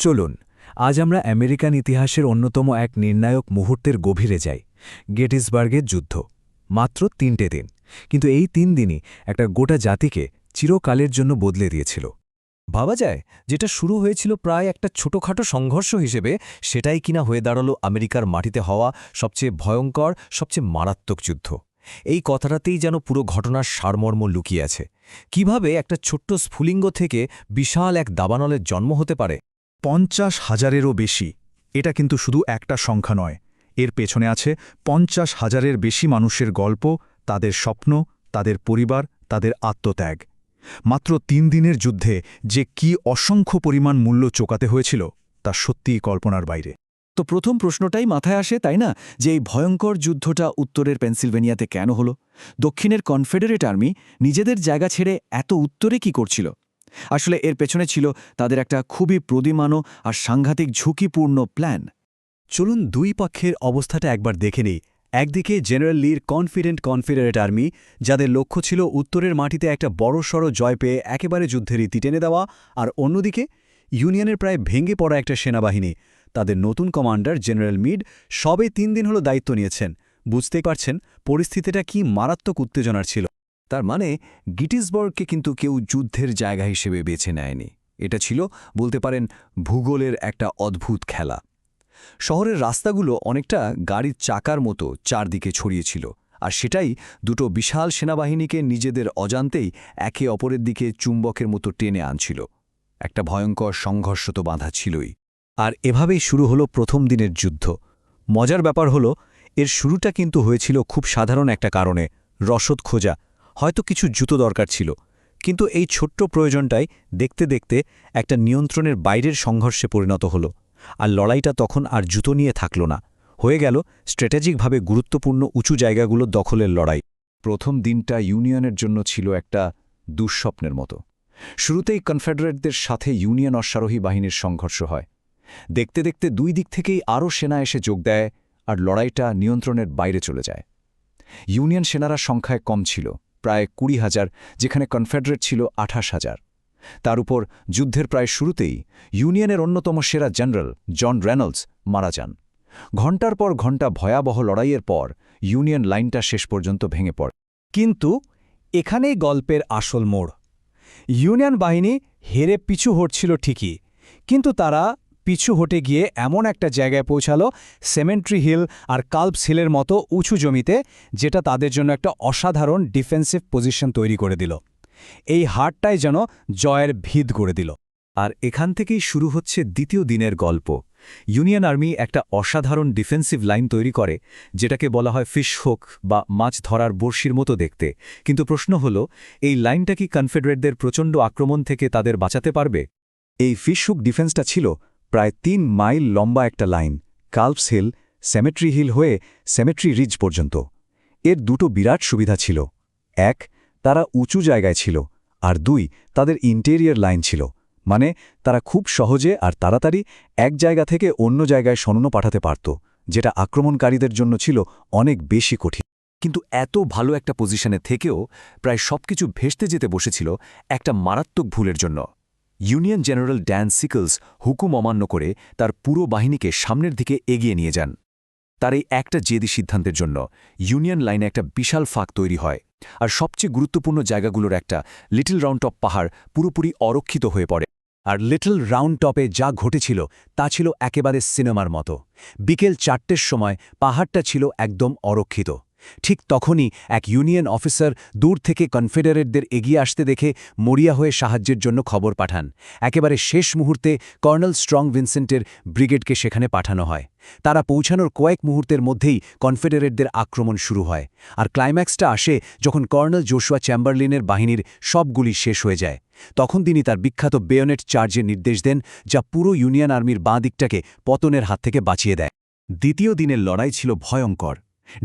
চলুন, আজ আমরা আমেরিকান ইতিহাসের অন্যতম এক নির্ণায়ক মুহূর্তের গভীরে যাই, গেটিসবার্গের যুদ্ধ। মাত্র তিনটে দিন, কিন্তু এই তিন দিনই একটা গোটা জাতিকে চিরকালের জন্য বদলে দিয়েছিল। ভাবা যায়, যেটা শুরু হয়েছিল প্রায় একটা ছোটখাটো সংঘর্ষ হিসেবে, সেটাই কিনা হয়ে দাঁড়াল আমেরিকার মাটিতে হওয়া সবচেয়ে ভয়ঙ্কর, সবচেয়ে মারাত্মক যুদ্ধ। এই কথাটাতেই যেন পুরো ঘটনার সারমর্ম লুকিয়ে আছে। কীভাবে একটা ছোট্ট স্ফুলিঙ্গ থেকে বিশাল এক দাবানলের জন্ম হতে পারে পঞ্চাশ হাজারেরও বেশি। এটা কিন্তু শুধু একটা সংখ্যা নয়। এর পেছনে আছে পঞ্চাশ হাজারের বেশি মানুষের গল্প, তাদের স্বপ্ন, তাদের পরিবার, তাদের আত্মত্যাগ। মাত্র তিন দিনের যুদ্ধে যে কি অসংখ্য পরিমাণ মূল্য চোকাতে হয়েছিল, তা সত্যিই কল্পনার বাইরে। তো প্রথম প্রশ্নটাই মাথায় আসে, তাই না? যে এই ভয়ঙ্কর যুদ্ধটা উত্তরের পেনসিলভেনিয়াতে কেন হলো? দক্ষিণের কনফেডারেট আর্মি নিজেদের জায়গা ছেড়ে এত উত্তরে কি করছিল? আসলে এর পেছনে ছিল তাদের একটা খুবই প্রদিমানো আর সাংঘাতিক ঝুঁকিপূর্ণ প্ল্যান। চলুন দুই পক্ষের অবস্থাটা একবার দেখে নিই। একদিকে জেনারেল লির কনফিডেন্ট কনফেডারেট আর্মি, যাদের লক্ষ্য ছিল উত্তরের মাটিতে একটা বড়সড় জয় পেয়ে একেবারে যুদ্ধের ইতি টেনে দেওয়া, আর অন্যদিকে ইউনিয়নের প্রায় ভেঙে পড়া একটা সেনাবাহিনী। তাদের নতুন কমান্ডার জেনারেল মিড সবে তিন দিন হলো দায়িত্ব নিয়েছেন। বুঝতেই পারছেন, পরিস্থিতিটা কি মারাত্মক উত্তেজনার ছিল। তার মানে গিটিসবর্গকে কিন্তু কেউ যুদ্ধের জায়গা হিসেবে বেছে নেয়নি। এটা ছিল, বলতে পারেন, ভূগোলের একটা অদ্ভুত খেলা। শহরের রাস্তাগুলো অনেকটা গাড়ির চাকার মতো চারদিকে ছড়িয়েছিল আর সেটাই দুটো বিশাল সেনাবাহিনীকে নিজেদের অজান্তেই একে অপরের দিকে চুম্বকের মতো টেনে আনছিল। একটা ভয়ঙ্কর সংঘর্ষ তো বাঁধা ছিলই। আর এভাবেই শুরু হলো প্রথম দিনের যুদ্ধ। মজার ব্যাপার হলো, এর শুরুটা কিন্তু হয়েছিল খুব সাধারণ একটা কারণে, রসদ খোঁজা। হয়তো কিছু জুতো দরকার ছিল, কিন্তু এই ছোট্ট প্রয়োজনটাই দেখতে দেখতে একটা নিয়ন্ত্রণের বাইরের সংঘর্ষে পরিণত হলো, আর লড়াইটা তখন আর জুতো নিয়ে থাকল না। হয়ে গেল স্ট্র্যাটেজিকভাবে গুরুত্বপূর্ণ উঁচু জায়গাগুলো দখলের লড়াই। প্রথম দিনটা ইউনিয়নের জন্য ছিল একটা দুঃস্বপ্নের মতো। শুরুতেই কনফেডারেটদের সাথে ইউনিয়ন অশ্বারোহী বাহিনীর সংঘর্ষ হয়। দেখতে দেখতে দুই দিক থেকেই আরও সেনা এসে যোগ দেয়, আর লড়াইটা নিয়ন্ত্রণের বাইরে চলে যায়। ইউনিয়ন সেনারা সংখ্যায় কম ছিল। প্রায় কুড়ি হাজার, যেখানে কনফেডারেট ছিল আঠাশ হাজার। তার উপর যুদ্ধের প্রায় শুরুতেই ইউনিয়নের অন্যতম সেরা জেনারেল জন রেনল্ডস মারা যান। ঘণ্টার পর ঘণ্টা ভয়াবহ লড়াইয়ের পর ইউনিয়ন লাইনটা শেষ পর্যন্ত ভেঙে পড়ে। কিন্তু এখানেই গল্পের আসল মোড়। ইউনিয়ন বাহিনী হেরে পিছু হটছিল ঠিকই, কিন্তু তারা পিছু হটে গিয়ে এমন একটা জায়গায় পৌঁছালো সেমেন্ট্রি হিল আর কাল্পস হিলের মতো উঁচু জমিতে, যেটা তাদের জন্য একটা অসাধারণ ডিফেন্সিভ পজিশন তৈরি করে দিল। এই হারটাই যেন জয়ের ভিত গড়ে দিল। আর এখান থেকেই শুরু হচ্ছে দ্বিতীয় দিনের গল্প। ইউনিয়ন আর্মি একটা অসাধারণ ডিফেন্সিভ লাইন তৈরি করে, যেটাকে বলা হয় ফিশ হোক বা মাছ ধরার বর্ষির মতো দেখতে। কিন্তু প্রশ্ন হল, এই লাইনটা কি কনফেডারেটদের প্রচণ্ড আক্রমণ থেকে তাদের বাঁচাতে পারবে? এই ফিশ হুক ডিফেন্সটা ছিল প্রায় তিন মাইল লম্বা একটা line, Culp's Hill, Cemetery Hill হয়ে সেমেট্রি রিজ পর্যন্ত। এর দুটো বিরাট সুবিধা ছিল। এক, তারা উঁচু জায়গায় ছিল, আর দুই, তাদের ইন্টেরিয়ার লাইন ছিল মানে তারা খুব সহজে আর তাড়াতাড়ি এক জায়গা থেকে অন্য জায়গায় সনন পাঠাতে পারত, যেটা আক্রমণকারীদের জন্য ছিল অনেক বেশি কঠিন। কিন্তু এত ভালো একটা পজিশনে থেকেও প্রায় সবকিছু ভেসতে যেতে বসেছিল একটা মারাত্মক ভুলের জন্য। ইউনিয়ন জেনারেল ড্যান সিকলস হুকুম অমান্য করে তার পুরো বাহিনীকে সামনের দিকে এগিয়ে নিয়ে যান। তার এই একটা জেদি সিদ্ধান্তের জন্য ইউনিয়ন লাইনে একটা বিশাল ফাঁক তৈরি হয় আর সবচেয়ে গুরুত্বপূর্ণ জায়গাগুলোর একটা লিটল রাউন্ড টপ পাহাড় পুরোপুরি অরক্ষিত হয়ে পড়ে। আর লিটল রাউন্ড টপে যা ঘটেছিল তা ছিল একেবারে সিনেমার মতো। বিকেল চারটের সময় পাহাড়টা ছিল একদম অরক্ষিত। ঠিক তখনই এক ইউনিয়ন অফিসার দূর থেকে কনফেডারেটদের এগিয়ে আসতে দেখে মরিয়া হয়ে সাহায্যের জন্য খবর পাঠান। একেবারে শেষ মুহূর্তে কর্নেল স্ট্রং ভিনসেন্টের ব্রিগেডকে সেখানে পাঠানো হয়। তারা পৌঁছানোর কয়েক মুহূর্তের মধ্যেই কনফেডারেটদের আক্রমণ শুরু হয় আর ক্লাইম্যাক্সটা আসে যখন কর্নেল জোশুয়া চ্যাম্বারলিনের বাহিনীর সবগুলি শেষ হয়ে যায়। তখন তিনি তার বিখ্যাত বেয়নেট চার্জের নির্দেশ দেন যা পুরো ইউনিয়ন আর্মির বাঁ দিকটাকে পতনের হাত থেকে বাঁচিয়ে দেয়। দ্বিতীয় দিনের লড়াই ছিল ভয়ঙ্কর।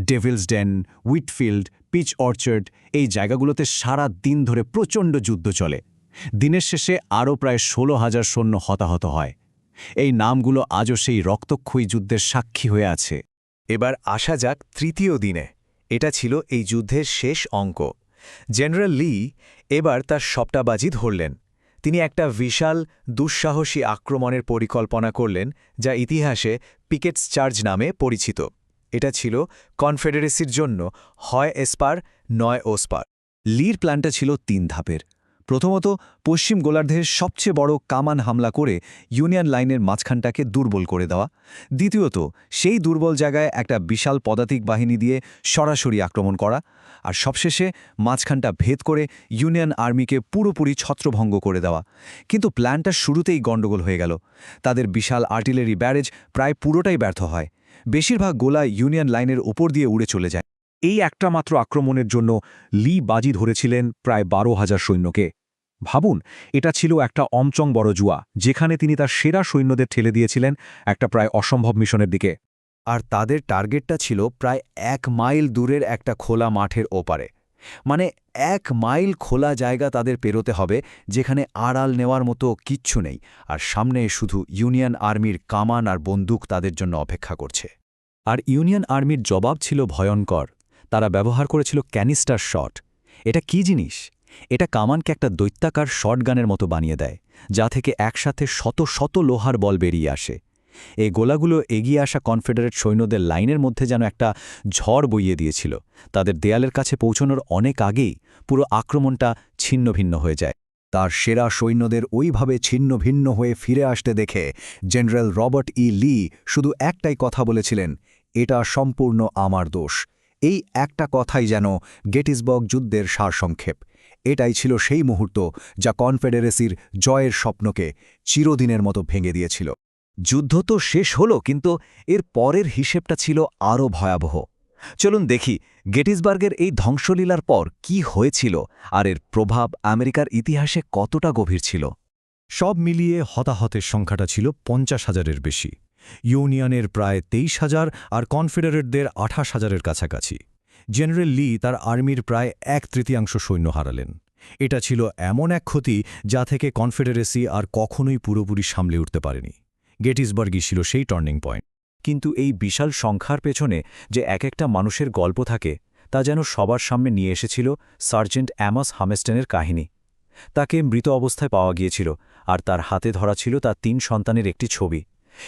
Devil's Den Wheatfield peach orchard এই জায়গাগুলোতে সারা দিন ধরে প্রচণ্ড যুদ্ধ চলে। দিনের শেষে আরও প্রায় ষোলো হাজার সৈন্য হতাহত হয়। এই নামগুলো আজও সেই রক্তক্ষয়ী যুদ্ধের সাক্ষী হয়ে আছে। এবার আসা যাক তৃতীয় দিনে। এটা ছিল এই যুদ্ধের শেষ অঙ্ক। জেনারেল লি এবার তার সবটাবাজি ধরলেন। তিনি একটা বিশাল, দুঃসাহসী আক্রমণের পরিকল্পনা করলেন, যা ইতিহাসে পিকেটস চার্জ নামে পরিচিত। এটা ছিল কনফেডারেসির জন্য হয় এসপার, নয় ওসপার। লির প্ল্যানটা ছিল তিন ধাপের। প্রথমত, পশ্চিম গোলার্ধের সবচেয়ে বড় কামান হামলা করে ইউনিয়ন লাইনের মাঝখানটাকে দুর্বল করে দেওয়া। দ্বিতীয়ত, সেই দুর্বল জায়গায় একটা বিশাল পদাতিক বাহিনী দিয়ে সরাসরি আক্রমণ করা। আর সবশেষে, মাঝখানটা ভেদ করে ইউনিয়ন আর্মিকে পুরোপুরি ছত্রভঙ্গ করে দেওয়া। কিন্তু প্ল্যানটা শুরুতেই গণ্ডগোল হয়ে গেল। তাদের বিশাল আর্টিলারি ব্যারেজ প্রায় পুরোটাই ব্যর্থ হয়। বেশিরভাগ গোলা ইউনিয়ন লাইনের ওপর দিয়ে উড়ে চলে যায়। এই একটা মাত্র আক্রমণের জন্য লি বাজি ধরেছিলেন প্রায় বারো হাজার সৈন্যকে। ভাবুন, এটা ছিল একটা অমচং বড় জুয়া, যেখানে তিনি তার সেরা সৈন্যদের ঠেলে দিয়েছিলেন একটা প্রায় অসম্ভব মিশনের দিকে। আর তাদের টার্গেটটা ছিল প্রায় এক মাইল দূরের একটা খোলা মাঠের ওপারে। মানে এক মাইল খোলা জায়গা তাদের পেরোতে হবে, যেখানে আড়াল নেওয়ার মতো কিচ্ছু নেই, আর সামনে শুধু ইউনিয়ন আর্মির কামান আর বন্দুক তাদের জন্য অপেক্ষা করছে। আর ইউনিয়ন আর্মির জবাব ছিল ভয়ঙ্কর, তারা ব্যবহার করেছিল ক্যানিস্টার শট। এটা কি জিনিস? এটা কামানকে একটা দৈত্যাকার শটগানের মতো বানিয়ে দেয়, যা থেকে একসাথে শত শত লোহার বল বেরিয়ে আসে। এই গোলাগুলো এগিয়ে আসা কনফেডারেট সৈন্যদের লাইনের মধ্যে যেন একটা ঝড় বইয়ে দিয়েছিল। তাদের দেয়ালের কাছে পৌঁছানোর অনেক আগেই পুরো আক্রমণটা ছিন্নভিন্ন হয়ে যায়। তার সেরা সৈন্যদের ওইভাবে ছিন্নভিন্ন হয়ে ফিরে আসতে দেখে জেনারেল রবার্ট ই লি শুধু একটাই কথা বলেছিলেন, এটা সম্পূর্ণ আমার দোষ। এই একটা কথাই যেন গেটিসবর্গ যুদ্ধের সারসংক্ষেপ। এটাই ছিল সেই মুহূর্ত যা কনফেডারেসির জয়ের স্বপ্নকে চিরদিনের মতো ভেঙে দিয়েছিল। যুদ্ধ তো শেষ হলো, কিন্তু এর পরের হিসেবটা ছিল আরও ভয়াবহ। চলুন দেখি গেটিসবার্গের এই ধ্বংসলীলার পর কি হয়েছিল আর এর প্রভাব আমেরিকার ইতিহাসে কতটা গভীর ছিল। সব মিলিয়ে হতাহতের সংখ্যাটা ছিল পঞ্চাশ হাজারের বেশি। ইউনিয়নের প্রায় তেইশ হাজার আর কনফেডারেটদের আঠাশ হাজারের কাছাকাছি। জেনারেল লি তার আর্মির প্রায় এক তৃতীয়াংশ সৈন্য হারালেন। এটা ছিল এমন এক ক্ষতি যা থেকে কনফেডারেসি আর কখনোই পুরোপুরি সামলে উঠতে পারেনি। গেটিসবার্গই ছিল সেই টার্নিং পয়েন্ট। কিন্তু এই বিশাল সংখ্যার পেছনে যে এক একটা মানুষের গল্প থাকে, তা যেন সবার সামনে নিয়ে এসেছিল সার্জেন্ট অ্যামাস হামেস্টেনের কাহিনী। তাকে মৃত অবস্থায় পাওয়া গিয়েছিল, আর তার হাতে ধরা ছিল তার তিন সন্তানের একটি ছবি।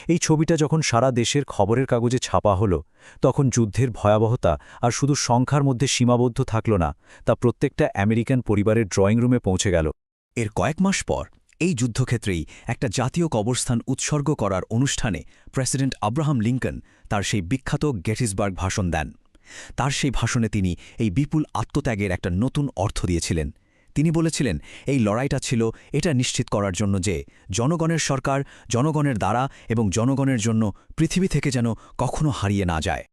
এই ছবিটা যখন সারা দেশের খবরের কাগজে ছাপা হলো, তখন যুদ্ধের ভয়াবহতা আর শুধু সংখ্যার মধ্যে সীমাবদ্ধ থাকল না, তা প্রত্যেকটা আমেরিকান পরিবারের ড্রয়িং রুমে পৌঁছে গেল। এর কয়েক মাস পর এই যুদ্ধক্ষেত্রেই একটা জাতীয় কবরস্থান উৎসর্গ করার অনুষ্ঠানে প্রেসিডেন্ট আব্রাহাম লিঙ্কন তার সেই বিখ্যাত গেটিসবার্গ ভাষণ দেন। তার সেই ভাষণে তিনি এই বিপুল আত্মত্যাগের একটা নতুন অর্থ দিয়েছিলেন। তিনি বলেছিলেন, এই লড়াইটা ছিল, এটা নিশ্চিত করার জন্য যে জনগণের সরকার, জনগণের দ্বারা এবং জনগণের জন্য পৃথিবী থেকে যেন কখনো হারিয়ে না যায়।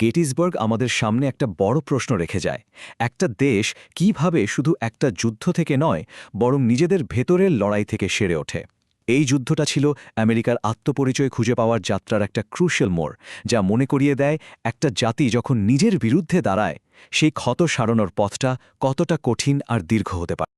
গেটিসবার্গ আমাদের সামনে একটা বড় প্রশ্ন রেখে যায়। একটা দেশ কীভাবে শুধু একটা যুদ্ধ থেকে নয়, বরং নিজেদের ভেতরের লড়াই থেকে সেরে ওঠে। এই যুদ্ধটা ছিল আমেরিকার আত্মপরিচয় খুঁজে পাওয়ার যাত্রার একটা ক্রুশিয়াল মোড়, যা মনে করিয়ে দেয় একটা জাতি যখন নিজের বিরুদ্ধে দাঁড়ায়, সেই ক্ষত সারানোর পথটা কতটা কঠিন আর দীর্ঘ হতে পারে।